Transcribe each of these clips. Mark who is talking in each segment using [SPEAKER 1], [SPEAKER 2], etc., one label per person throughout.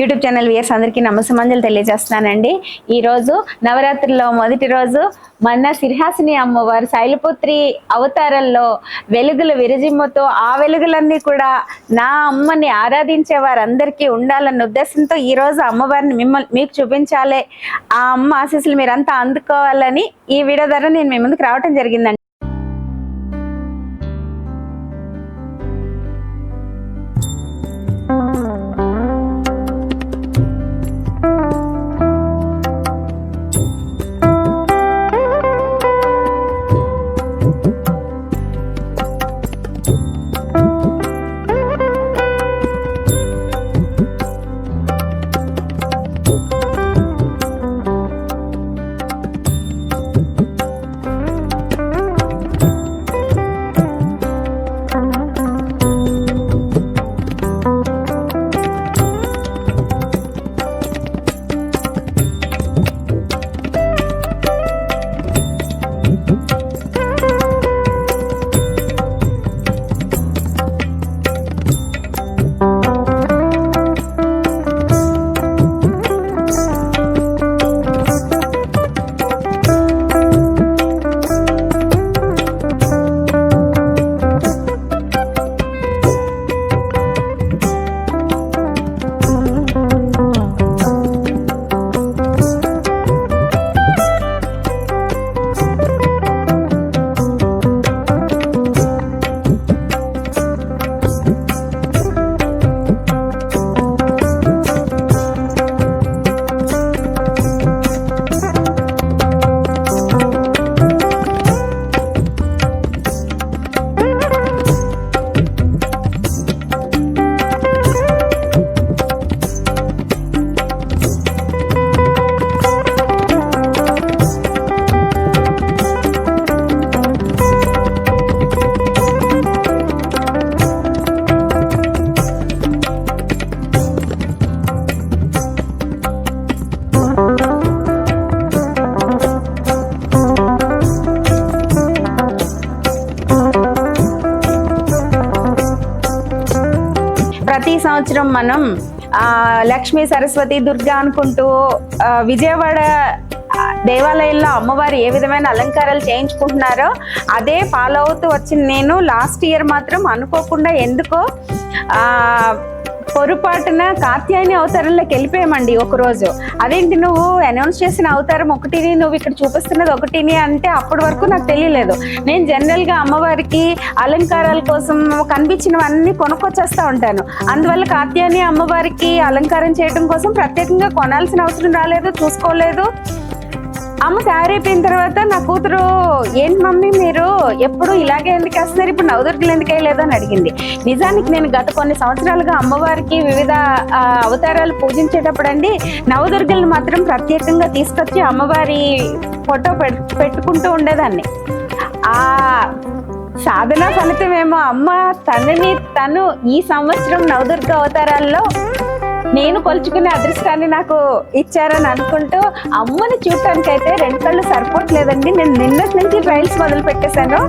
[SPEAKER 1] YouTube channel weirs అందరికీ నమస్సమంజలు తెలియజేస్తున్నానండి. ఈరోజు నవరాత్రిలో మొదటి రోజు మన సిరిహాసిని అమ్మవారు శైలపుత్రి అవతారంలో వెలుగుల విరజిమ్మతో ఆ వెలుగులన్నీ కూడా నా అమ్మని ఆరాధించే వారందరికీ ఉండాలన్న ఉద్దేశంతో ఈరోజు అమ్మవారిని మిమ్మల్ని మీకు చూపించాలి. ఆ అమ్మ ఆశీస్సులు మీరంతా అందుకోవాలని ఈ వీడియో ద్వారా నేను మీ ముందుకు రావటం జరిగిందండి. సంవత్సరం మనం లక్ష్మీ సరస్వతి దుర్గా అనుకుంటూ విజయవాడ దేవాలయంలో అమ్మవారు ఏ విధమైన అలంకారాలు చేయించుకుంటున్నారో అదే ఫాలో అవుతూ వచ్చిన నేను లాస్ట్ ఇయర్ మాత్రం అనుకోకుండా ఎందుకో పొరపాటున కాత్యాయని అవతారంలోకి వెళ్ళిపోయామండి ఒకరోజు. అదేంటి నువ్వు అనౌన్స్ చేసిన అవతారం ఒకటిని నువ్వు ఇక్కడ చూపిస్తున్నది ఒకటిని అంటే అప్పటి వరకు నాకు తెలియలేదు. నేను జనరల్గా అమ్మవారికి అలంకారాల కోసం కనిపించినవన్నీ కొనుక్కొచ్చేస్తా ఉంటాను. అందువల్ల కాత్యాయని అమ్మవారికి అలంకారం చేయడం కోసం ప్రత్యేకంగా కొనాల్సిన అవసరం రాలేదు చూసుకోలేదు. అమ్మ తయారైపోయిన తర్వాత నా కూతురు ఏంటి మమ్మీ మీరు? ఎప్పుడు ఇలాగే ఎందుకు వేస్తున్నారు? ఇప్పుడు నవదుర్గలు ఎందుకు వేయలేదు? అని అడిగింది. నిజానికి నేను గత కొన్ని సంవత్సరాలుగా అమ్మవారికి వివిధ అవతారాలు పూజించేటప్పుడు అండి నవదుర్గలను మాత్రం ప్రత్యేకంగా తీసుకొచ్చి అమ్మవారి ఫోటో పెట్టుకుంటూ ఉండేదాన్ని. ఆ సాధన ఫలితమేమో అమ్మ తనని తను ఈ సంవత్సరం నవదుర్గ అవతారాల్లో నేను కొలుచుకునే అదృష్టాన్ని నాకు ఇచ్చారని అనుకుంటూ అమ్మని చూడటానికి అయితే రెండు కళ్ళు సరిపోవట్లేదండి. నేను నిన్నటి నుంచి ట్రయల్స్ మొదలు పెట్టేశాను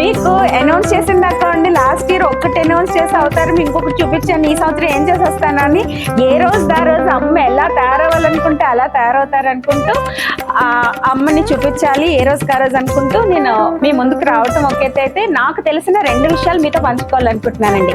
[SPEAKER 1] మీకు అనౌన్స్ చేసిన దాకా అండి లాస్ట్ ఇయర్ ఒక్కటి అనౌన్స్ చేసి అవుతారు ఇంకొకటి చూపించాను. ఈ సంవత్సరం ఏం చేసి వస్తానని ఏ రోజు ఆ రోజు అమ్మ ఎలా తయారవ్వాలనుకుంటే అలా తయారవుతారు అనుకుంటూ ఆ అమ్మని చూపించాలి ఏ రోజు ఆ రోజు అనుకుంటూ నేను మీ ముందుకు రావటం ఒకేతే అయితే నాకు తెలిసిన రెండు విషయాలు మీతో పంచుకోవాలనుకుంటున్నానండి.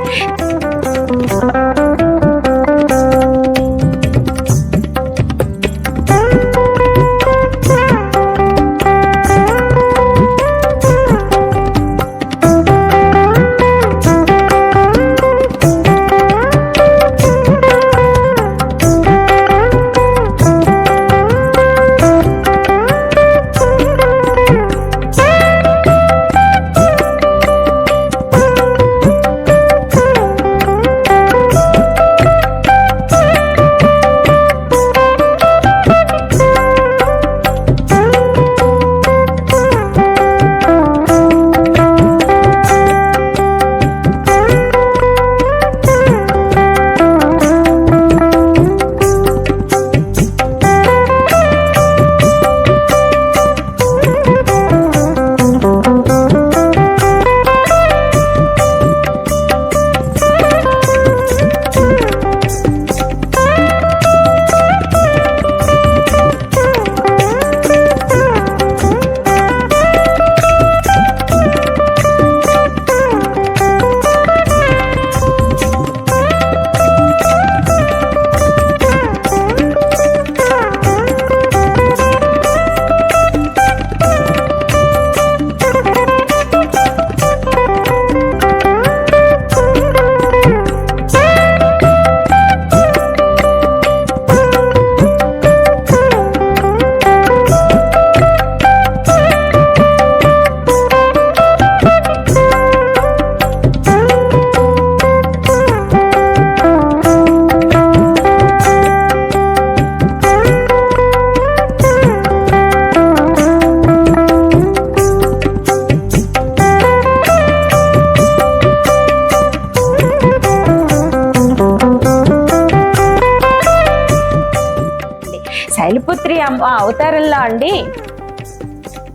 [SPEAKER 1] శైలపుత్రి అమ్మ అవతారంలో అండి.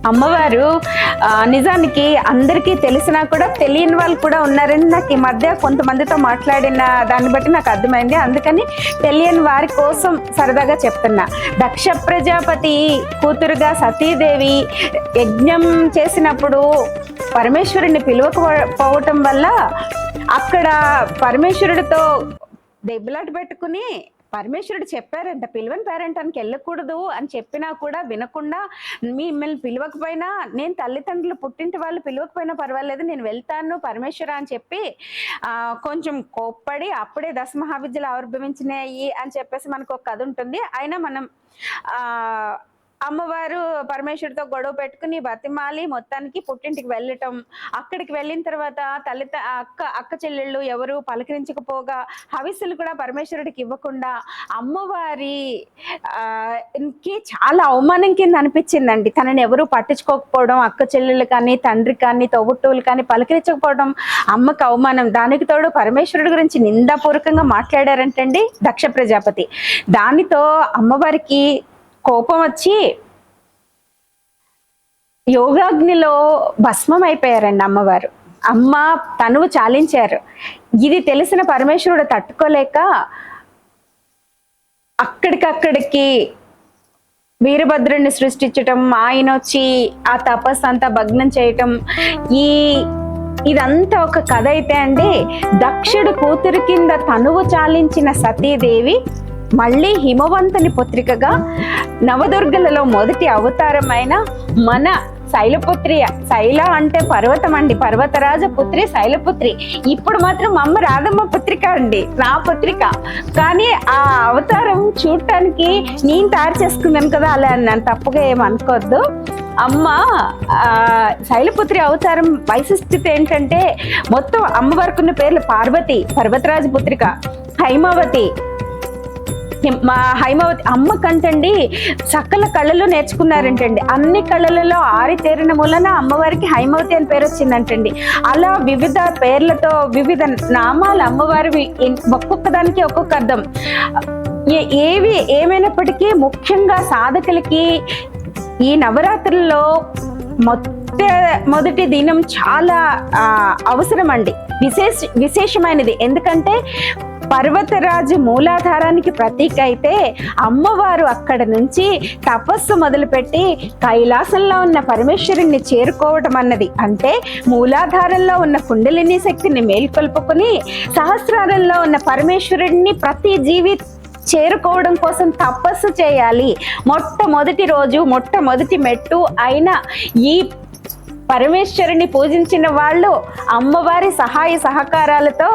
[SPEAKER 1] అమ్మవారు నిజానికి అందరికీ తెలిసినా కూడా తెలియని వాళ్ళు కూడా ఉన్నారని నాకు ఈ మధ్య కొంతమందితో మాట్లాడిన దాన్ని బట్టి నాకు అర్థమైంది. అందుకని తెలియని వారి కోసం సరదాగా చెప్తున్నా. దక్ష ప్రజాపతి కూతురుగా సతీదేవి యజ్ఞం చేసినప్పుడు పరమేశ్వరుని పిలువకపోవటం వల్ల అక్కడ పరమేశ్వరుడితో దెబ్బలాట పెట్టుకుని పరమేశ్వరుడు చెప్పారంట పిలవని పేరెంటానికి వెళ్ళకూడదు అని చెప్పినా కూడా వినకుండా మిమ్మల్ని పిలవకపోయినా నేను తల్లిదండ్రులు పుట్టింటి వాళ్ళు పిలవకపోయినా పర్వాలేదు నేను వెళ్తాను పరమేశ్వర అని చెప్పి కొంచెం కోప్పడి అప్పుడే దశ మహావిద్యలు ఆవిర్భవించినాయి అని చెప్పేసి మనకు ఒక కథ ఉంటుంది. అయినా మనం ఆ అమ్మవారు పరమేశ్వరితో గొడవ పెట్టుకుని బతిమాలి మొత్తానికి పుట్టింటికి వెళ్ళటం. అక్కడికి వెళ్ళిన తర్వాత తల్లి అక్క అక్క చెల్లెళ్ళు ఎవరు పలకరించకపోగా హవిస్సులు కూడా పరమేశ్వరుడికి ఇవ్వకుండా అమ్మవారి కి చాలా అవమానం కింద అనిపించిందండి. తనని ఎవరు పట్టించుకోకపోవడం అక్క చెల్లెళ్ళు కానీ తండ్రి కానీ తోబుట్టువులు కానీ పలకరించకపోవడం అమ్మకు అవమానం. దానికి తోడు పరమేశ్వరుడి గురించి నిందాపూర్వకంగా మాట్లాడారంటండి దక్ష ప్రజాపతి. దానితో అమ్మవారికి కోపం వచ్చి యోగాగ్నిలో భస్మం అయిపోయారండి అమ్మవారు. అమ్మ తనువు చాలించారు. ఇది తెలిసిన పరమేశ్వరుడు తట్టుకోలేక అక్కడికక్కడికి వీరభద్రుడిని సృష్టించటం ఆయన వచ్చి ఆ తపస్సు అంతా భగ్నం చేయటం ఈ ఇదంతా ఒక కథ అయితే అండి. దక్షుడు కూతురు కింద తనువు చాలించిన సతీదేవి మళ్ళీ హిమవంతుని పుత్రికగా నవదుర్గలలో మొదటి అవతారమైన మన శైలపుత్రి శైల అంటే పర్వతం అండి. పర్వతరాజ పుత్రి శైలపుత్రి. ఇప్పుడు మాత్రం అమ్మ రాధమ్మ పుత్రిక అండి. నా పుత్రిక. కానీ ఆ అవతారం చూడటానికి నేను తయారు చేసుకున్నాను కదా అలా నన్ను తప్పుగా ఏమనుకోవద్దు అమ్మ శైలపుత్రి అవతారం వైశిష్టత ఏంటంటే మొత్తం అమ్మ వరకున్న పేర్లు పార్వతి పర్వతరాజ పుత్రిక హైమావతి మా హైమావతి అమ్మ కంటండి సకల కళలు నేర్చుకున్నారంటండి. అన్ని కళలలో ఆరితేరిన మూలన అమ్మవారికి హైమావతి అని పేరు వచ్చిందంటండి. అలా వివిధ పేర్లతో వివిధ నామాలు అమ్మవారివి ఒక్కొక్క దానికి ఒక్కొక్క అర్థం. ఏ- ఏవి ఏమైనప్పటికీ ముఖ్యంగా సాధకులకి ఈ నవరాత్రుల్లో మొట్ట మొదటి దినం చాలా అవసరం అండి విశేష విశేషమైనది. ఎందుకంటే పర్వతరాజు మూలాధారానికి ప్రతీక అయితే అమ్మవారు అక్కడ నుంచి తపస్సు మొదలుపెట్టి కైలాసంలో ఉన్న పరమేశ్వరుణ్ణి చేరుకోవటం అన్నది. అంటే మూలాధారంలో ఉన్న కుండలిని శక్తిని మేల్కొల్పుకుని సహస్రారంలో ఉన్న పరమేశ్వరుడిని ప్రతి జీవి చేరుకోవడం కోసం తపస్సు చేయాలి. మొట్టమొదటి రోజు మొట్టమొదటి మెట్టు అయిన ఈ పరమేశ్వరుని పూజించిన వాళ్ళు అమ్మవారి సహాయ సహకారాలతో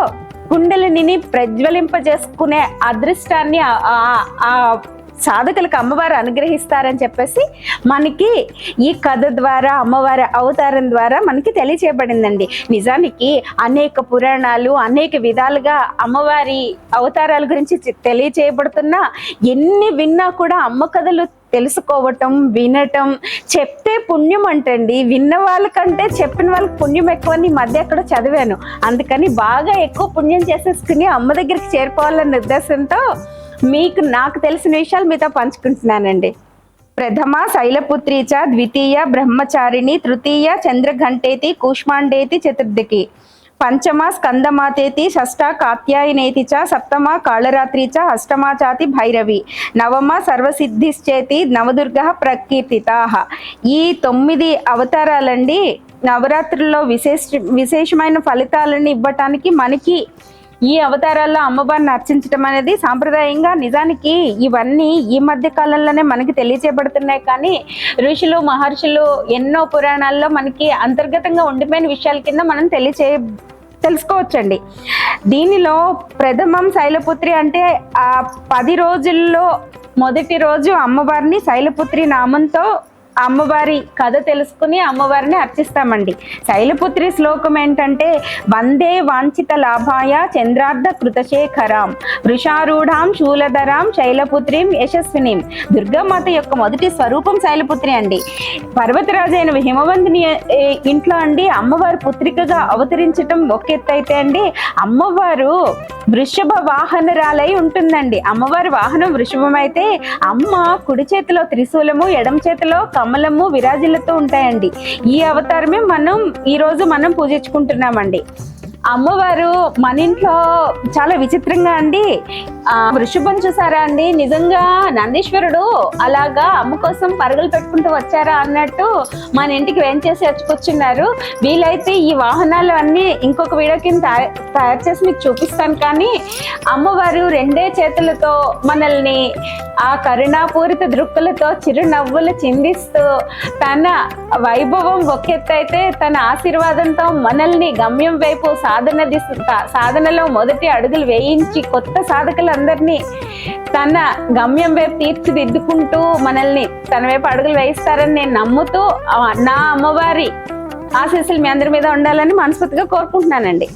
[SPEAKER 1] కుండలిని ప్రజ్వలింపజేసుకునే అదృష్టాన్ని ఆ- సాధకులకు అమ్మవారు అనుగ్రహిస్తారని చెప్పేసి మనకి ఈ కథ ద్వారా అమ్మవారి అవతారం ద్వారా మనకి తెలియచేయబడిందండి. నిజానికి అనేక పురాణాలు అనేక విధాలుగా అమ్మవారి అవతారాల గురించి తెలియచేయబడుతున్నా ఎన్ని విన్నా కూడా అమ్మ కథలు తెలుసుకోవటం వినటం చెప్తే పుణ్యం అంటండి. విన్న వాళ్ళకంటే చెప్పిన వాళ్ళకి పుణ్యం ఎక్కువ. ఈ మధ్య ఎక్కడో చదివాను. అందుకని బాగా ఎక్కువ పుణ్యం చేసేసుకుని అమ్మ దగ్గరికి చేరుకోవాలనే ఉద్దేశంతో మీకు నాకు తెలిసిన విషయాలు మీతో పంచుకుంటున్నానండి. ప్రథమ శైలపుత్రి చ ద్వితీయ బ్రహ్మచారిణి తృతీయ చంద్రఘంటేతి కూష్మాండేతి చతుర్థికి. పంచమ స్కందమాతేతి షష్ట కాత్యాయనేతి చ సప్తమ కాళరాత్రి చ అష్టమా చాతి భైరవి. నవమ సర్వసిద్ధిశ్చేతి నవదుర్గ ప్రకీర్తితా. ఈ తొమ్మిది అవతారాలండి నవరాత్రుల్లో విశేష విశేషమైన ఫలితాలను ఇవ్వటానికి మనకి ఈ అవతారాల్లో అమ్మవారిని అర్చించడం అనేది సాంప్రదాయంగా నిజానికి ఇవన్నీ ఈ మధ్య కాలంలోనే మనకి తెలియచేయబడుతున్నాయి. కానీ ఋషులు మహర్షులు ఎన్నో పురాణాల్లో మనకి అంతర్గతంగా ఉండిపోయిన విషయాల కింద మనం తెలియచే తెలుసుకోవచ్చండి. దీనిలో ప్రథమం శైలపుత్రి అంటే ఆ పది రోజుల్లో మొదటి రోజు అమ్మవారిని శైలపుత్రి నామంతో అమ్మవారి కథ తెలుసుకుని అమ్మవారిని అర్చిస్తామండి. శైలపుత్రి శ్లోకం ఏంటంటే వందే వాంఛిత లాభాయ చంద్రార్థ కృతశేఖరాం వృషారూఢాం శూలధరాం శైలపుత్రిం యశస్వినిం. దుర్గామాత యొక్క మొదటి స్వరూపం శైలపుత్రి అండి. పర్వతరాజైన హిమవంతుని ఇంట్లో అండి అమ్మవారు పుత్రికగా అవతరించటం ఒక ఎత్తు అయితే అండి అమ్మవారు వృషభ వాహనరాలై ఉంటుందండి. అమ్మవారి వాహనం వృషభం అయితే అమ్మ కుడి చేతిలో త్రిశూలము ఎడమ చేతిలో కమలము విరాజిల్లతో ఉంటాయండి. ఈ అవతారమే మనం ఈ రోజు మనం పూజించుకుంటున్నామండి. అమ్మవారు మన ఇంట్లో చాలా విచిత్రంగా అండి. వృషభం చూసారా అండి? నిజంగా నందీశ్వరుడు అలాగా అమ్మ కోసం పరుగులు పెట్టుకుంటూ వచ్చారా అన్నట్టు మన ఇంటికి వెంచేసి వచ్చుకొచ్చున్నారు. వీలైతే ఈ వాహనాలు అన్నీ ఇంకొక వీడియో కింద తయారు చేసి మీకు చూపిస్తాను కానీ అమ్మవారు రెండే చేతులతో మనల్ని ఆ కరుణాపూరిత దృక్కులతో చిరునవ్వులు చిందిస్తూ తన వైభవం ఒకెత్తైతే తన ఆశీర్వాదంతో మనల్ని గమ్యం వైపు సాధన దిశ సాధనలో మొదటి అడుగులు వేయించి కొత్త సాధకులందరినీ తన గమ్యం వైపు తీర్చిదిద్దుకుంటూ మనల్ని తన వైపు అడుగులు వేయిస్తారని నేను నమ్ముతూ నా అమ్మవారి ఆశీస్సులు మీ అందరి మీద ఉండాలని మనస్ఫూర్తిగా కోరుకుంటున్నానండి.